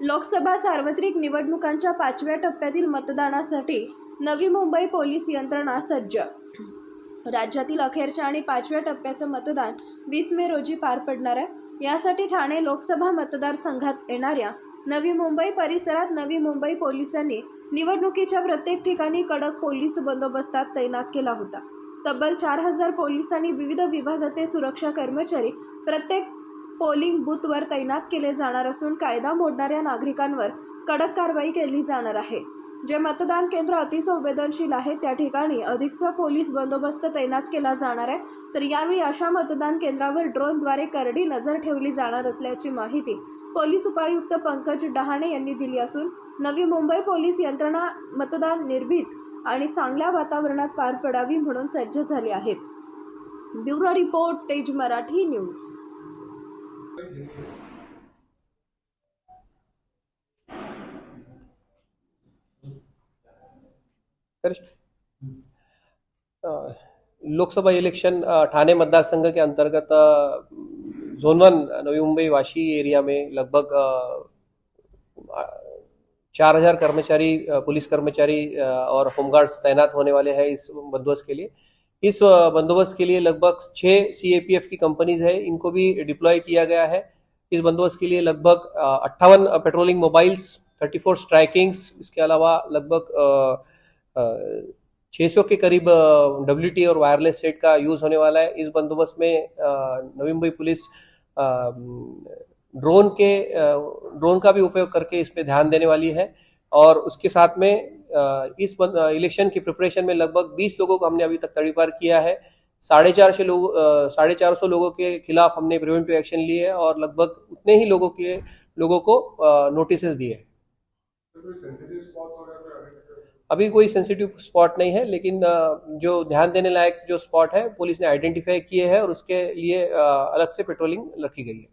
लोकसभा सार्वत्रिक निवडणुकांच्या पाचव्या टप्प्यातील मतदानासाठी नवी मुंबई पोलीस यंत्रणा सज्ज. राज्यातील अखेरच्या आणि पाचव्या टप्प्याचं मतदान वीस मे रोजी पार पडणार आहे. यासाठी ठाणे लोकसभा मतदारसंघात येणाऱ्या नवी मुंबई परिसरात नवी मुंबई पोलिसांनी निवडणुकीच्या प्रत्येक ठिकाणी कडक पोलीस बंदोबस्तात तैनात केला होता. तब्बल चार हजार पोलिसांनी विविध विभागाचे सुरक्षा कर्मचारी प्रत्येक पोलिंग बूथवर तैनात केले जाणार असून कायदा मोडणाऱ्या नागरिकांवर कडक कारवाई केली जाणार आहे. जे मतदान केंद्र अतिसंवेदनशील आहे त्या ठिकाणी अधिकचा पोलीस बंदोबस्त तैनात केला जाणार आहे. तर यावेळी अशा मतदान केंद्रावर ड्रोनद्वारे करडी नजर ठेवली जाणार असल्याची माहिती पोलीस उपायुक्त पंकज डहाणे यांनी दिली असून नवी मुंबई पोलीस यंत्रणा मतदान निर्भीत आणि चांगल्या वातावरणात पार पडावी म्हणून सज्ज झाली आहेत. Bureau report Tej Marathi news. Lok Sabha election Thane मतदारसंघ के अंतर्गत Joan one, Navi Mumbai, Vashi area में लगभग चार हज़ार कर्मचारी पुलिस कर्मचारी और होमगार्ड्स तैनात होने वाले हैं इस बंदोबस्त के लिए। इस बंदोबस्त के लिए लगभग छः सीएपीएफ की कंपनीज़ है, इनको भी डिप्लॉय किया गया है। इस बंदोबस्त के लिए लगभग अट्ठावन patrolling mobiles thirty four strikings इसके अलावा लगभग छः सौ के करीब डब्ल्यू टी और वायरलेस सेट का यूज़ होने वाला है। इस बंदोबस्त में नवी मुंबई पुलिस ड्रोन के ड्रोन का भी उपयोग करके इस पर ध्यान देने वाली है। और उसके साथ में इस इलेक्शन की प्रिपरेशन में लगभग 20 लोगों को हमने अभी तक तड़ीपार किया है। साढ़े चार सौ लोग साढ़े चार सौ लोगों के खिलाफ हमने प्रिवेंटिव एक्शन लिए है और लगभग उतने ही लोगों के, लोगों को नोटिस दिए हैं। अभी कोई सेंसिटिव स्पॉट नहीं है, लेकिन जो ध्यान देने लायक जो स्पॉट है पुलिस ने आइडेंटिफाई किए हैं और उसके लिए अलग से पेट्रोलिंग रखी गई है।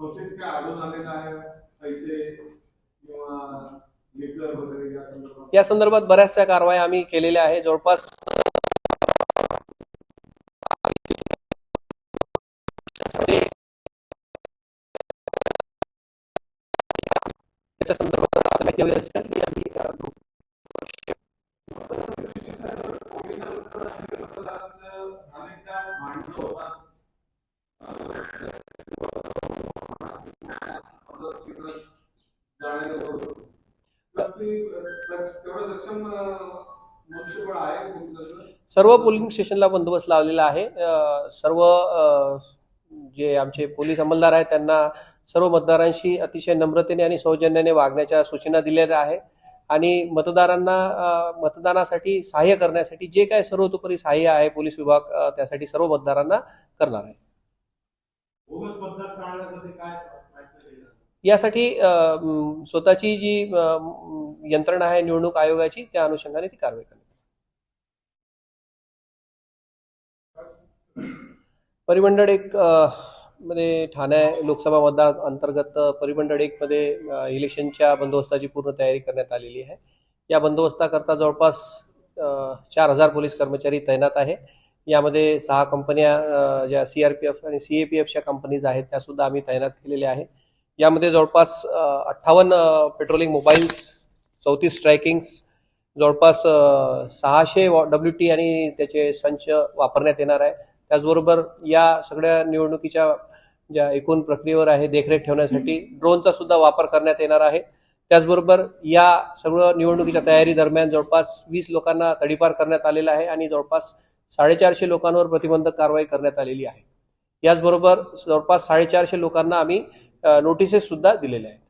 संशयितच्या आढळून आलेला आहे पैसे किंवा लेक्चर वगैरे या संदर्भात? या संदर्भात बऱ्याचशा कारवाया आम्ही केलेल्या आहे जवळपास संदर्भात सर्व पोलिंग स्टेशनला बंदोबस्त लावलेला आहे. सर्व जे आमचे पोलीस अंमलदार आहेत त्यांना सर्व मतदारांशी अतिशय नम्रतेने आणि सौजन्याने वागण्याच्या सूचना दिलेल्या आहे. आणि मतदारांना मतदानासाठी सहाय्य करण्यासाठी जे काय सर्वतोपरी सहाय्य आहे पोलीस विभाग त्यासाठी सर्व मतदारांना करणार आहे बोगस मतदार टाळण्यासाठी काय प्रयत्न केले जातात? यासाठी स्वतःची जी यंत्रणा आहे निवडणूक आयोगाची त्या अनुषंगाने ती कारवाई करण्यात परिमंडळ एक मध्ये ठाणे लोकसभा मतदार अंतर्गत परिमंडळ एक मध्ये इलेक्शनच्या बंदोबस्ताची पूर्ण तयारी करण्यात आलेली आहे. या बंदोबस्ताकरता जवळपास चार हजार पोलीस कर्मचारी तैनात आहे. यामध्ये सहा कंपन्या ज्या सी आर पी एफ आणि सी ए पी एफच्या कंपनीज आहेत त्या सुद्धा आम्ही तैनात केलेल्या आहे यामध्ये जवळपास अठ्ठावन्न पेट्रोलिंग मोबाईल्स चौतीस स्ट्रायकिंग्स जवळपास सहाशे डब्ल्यू टी आणि त्याचे संच वापरण्यात येणार आहे. त्याचबरोबर या सगळ्या निवडणुकीच्या ज्या एकूण प्रक्रियेवर आहे देखरेख ठेवण्यासाठी ड्रोनचा सुद्धा वापर करण्यात येणार आहे. त्याचबरोबर या सगळं निवडणुकीच्या तयारी दरम्यान जवळपास वीस लोकांना तडीपार करण्यात आलेला आहे आणि जवळपास साडेचारशे लोकांवर प्रतिबंधक कारवाई करण्यात आलेली आहे. याचबरोबर जवळपास साडेचारशे लोकांना आम्ही नोटिसेस सुद्धा दिलेल्या आहेत.